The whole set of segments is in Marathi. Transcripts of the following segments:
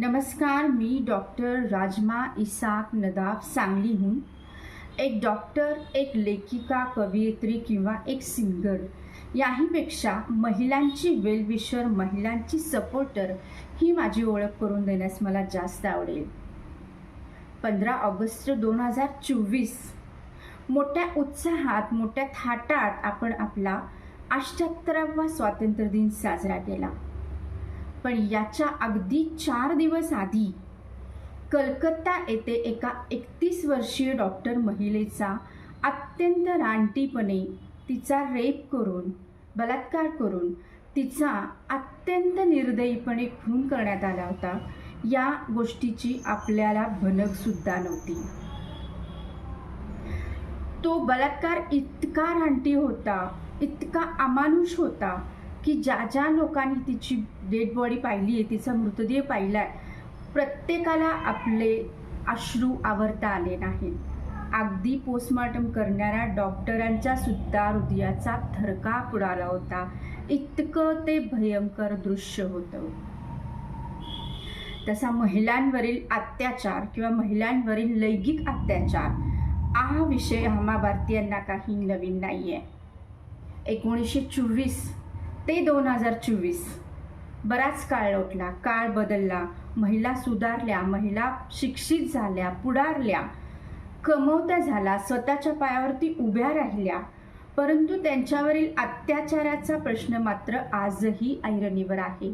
नमस्कार मी डॉक्टर राजमा इसाक नदाफ सांगलीहून एक डॉक्टर एक लेखिका कवयित्री किंवा एक सिंगर. याहीपेक्षा महिलांची वेलविशर महिलांची सपोर्टर ही माझी ओळख करून देण्यास मला जास्त आवडेल. पंधरा ऑगस्ट दोन हजार चोवीस. मोठ्या उत्साहात मोठ्या थाटात आपण आपला अष्ट्याहत्तरावा स्वातंत्र्य दिन साजरा केला. पण याच्या अगदी चार दिवस आधी कलकत्ता येथे एका एकतीस वर्षीय डॉक्टर महिलेचा अत्यंत रानटीपणे तिचा रेप करून बलात्कार करून तिचा अत्यंत निर्दयीपणे खून करण्यात आला होता या गोष्टीची आपल्याला भनकसुद्धा नव्हती. तो बलात्कार इतका रानटी होता इतका अमानुष होता की ज्या ज्या लोकांनी तिची डेड बॉडी पाहिली आहे तिचा मृतदेह पाहिला आहे प्रत्येकाला आपले अश्रू आवरता आले नाही अगदी पोस्टमॉर्टम करणाऱ्या डॉक्टरांच्या सुद्धा हृदयाचा थरकाप उडाला होता. इतकं ते भयंकर दृश्य होतं. तसा महिलांवरील अत्याचार किंवा महिलांवरील लैंगिक अत्याचार हा विषय हमा भारतीयांना काही नवीन नाही आहे एकोणीसशे चोवीस ते दोन हजार चोवीस. बराच काळ लोटला काळ बदलला. महिला सुधारल्या महिला शिक्षित झाल्या पुढारल्या. कमवत्या झाल्या स्वतःच्या पायावरती उभ्या राहिल्या. परंतु त्यांच्यावरील अत्याचाराचा प्रश्न मात्र आजही ऐरणीवर आहे.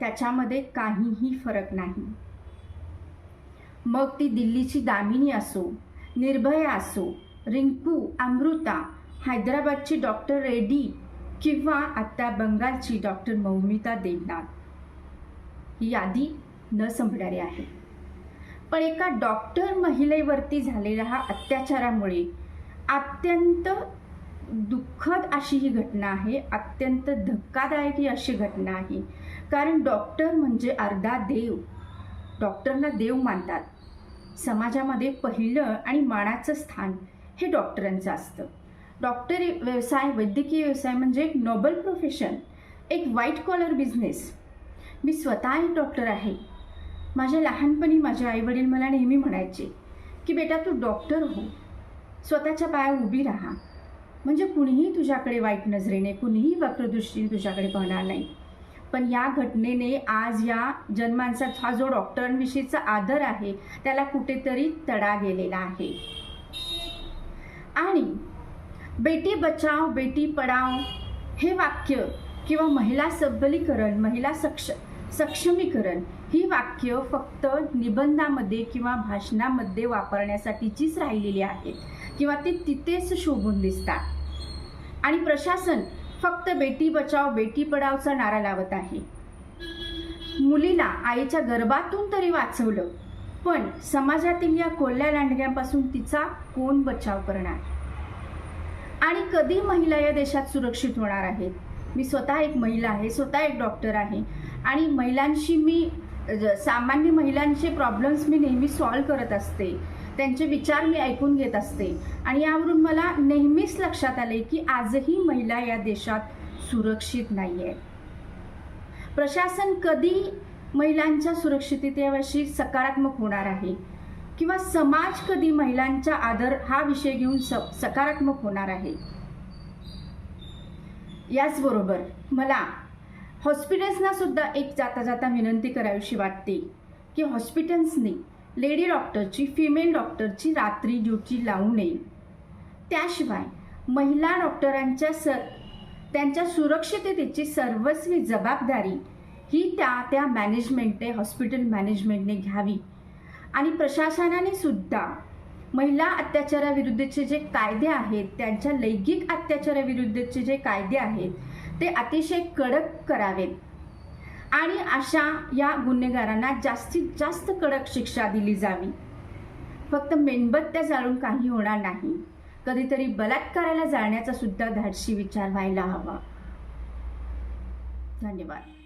त्याच्यामध्ये काहीही फरक नाही. मग ती दिल्लीची दामिनी असो निर्भया असो रिंकू अमृता हैदराबादची डॉक्टर रेड्डी किंवा आता बंगालची डॉक्टर मौमिता देवनाथ. ही यादी न संपणारी आहे. पण एका डॉक्टर महिलेवरती झालेल्या हा अत्याचारामुळे अत्यंत दुःखद अशी ही घटना आहे अत्यंत धक्कादायक ही अशी घटना आहे. कारण डॉक्टर म्हणजे अर्धा देव. डॉक्टरला देव मानतात. समाजामध्ये पहिलं आणि मानाचं स्थान हे डॉक्टरांचं असतं. डॉक्टरी व्यवसाय वैद्यकीय व्यवसाय म्हणजे एक नोबल प्रोफेशन एक व्हाईट कॉलर बिझनेस. मी स्वतः एक डॉक्टर आहे. माझ्या लहानपणी माझे आईवडील मला नेहमी म्हणायचे की बेटा तू डॉक्टर हो. स्वतःच्या पाया उभी राहा. म्हणजे कुणीही तुझ्याकडे वाईट नजरेने कुणीही वक्रदृष्टीने तुझ्याकडे पाहणार नाही. पण या घटनेने आज या जन्मांचा हा जो डॉक्टरांविषयीचा आदर आहे त्याला कुठेतरी तडा गेलेला आहे. आणि बेटी बचाव बेटी पढाव हे वाक्य किंवा महिला सबलीकरण महिला सक्ष सक्षमीकरण ही वाक्य फक्त निबंधामध्ये किंवा भाषणामध्ये वापरण्यासाठीचीच राहिलेली आहेत किंवा ते तिथेच शोभून दिसतात. आणि प्रशासन फक्त बेटी बचाव बेटी पढावचा नारा लावत आहे. मुलीला आईच्या गर्भातून तरी वाचवलं पण समाजातील या कोल्ह्या लांडग्यांपासून तिचा कोण बचाव करणार? आणि कधी महिला या देशात सुरक्षित होणार आहेत? मी स्वतः एक महिला आहे स्वतः एक डॉक्टर आहे. आणि महिलांशी मी ज- सामान्य महिलांचे प्रॉब्लेम्स मी नेहमी सॉल्व करत असते. त्यांचे विचार मी ऐकून घेत असते. आणि यावरून मला नेहमीच लक्षात आले की आजही महिला या देशात सुरक्षित नाही आहे प्रशासन कधी महिलांच्या सुरक्षिततेविषयी सकारात्मक होणार आहे? किंवा समाज कधी महिलांचा आदर हा विषय घेऊन स सकारात्मक होणार आहे? याचबरोबर मला हॉस्पिटल्सना सुद्धा एक जाता जाता विनंती करावीशी वाटते की हॉस्पिटल्सनी लेडी डॉक्टरची फिमेल डॉक्टरची रात्री ड्युटी लावू नये. त्याशिवाय महिला डॉक्टरांच्या स त्यांच्या सुरक्षिततेची सर्वस्वी जबाबदारी ही त्या त्या मॅनेजमेंटने हॉस्पिटल मॅनेजमेंटने घ्यावी. आणि प्रशासनाने सुद्धा महिला अत्याचाराविरुद्धचे जे कायदे आहेत त्यांच्या लैंगिक अत्याचाराविरुद्धचे जे कायदे आहेत ते अतिशय कडक करावेत. आणि अशा या गुन्हेगारांना जास्तीत जास्त कडक शिक्षा दिली जावी. फक्त मेणबत्त्या जाळून काही होणार नाही. कधीतरी बलात्काराला जाण्याचा सुद्धा धाडशी विचार व्हायला हवा. धन्यवाद.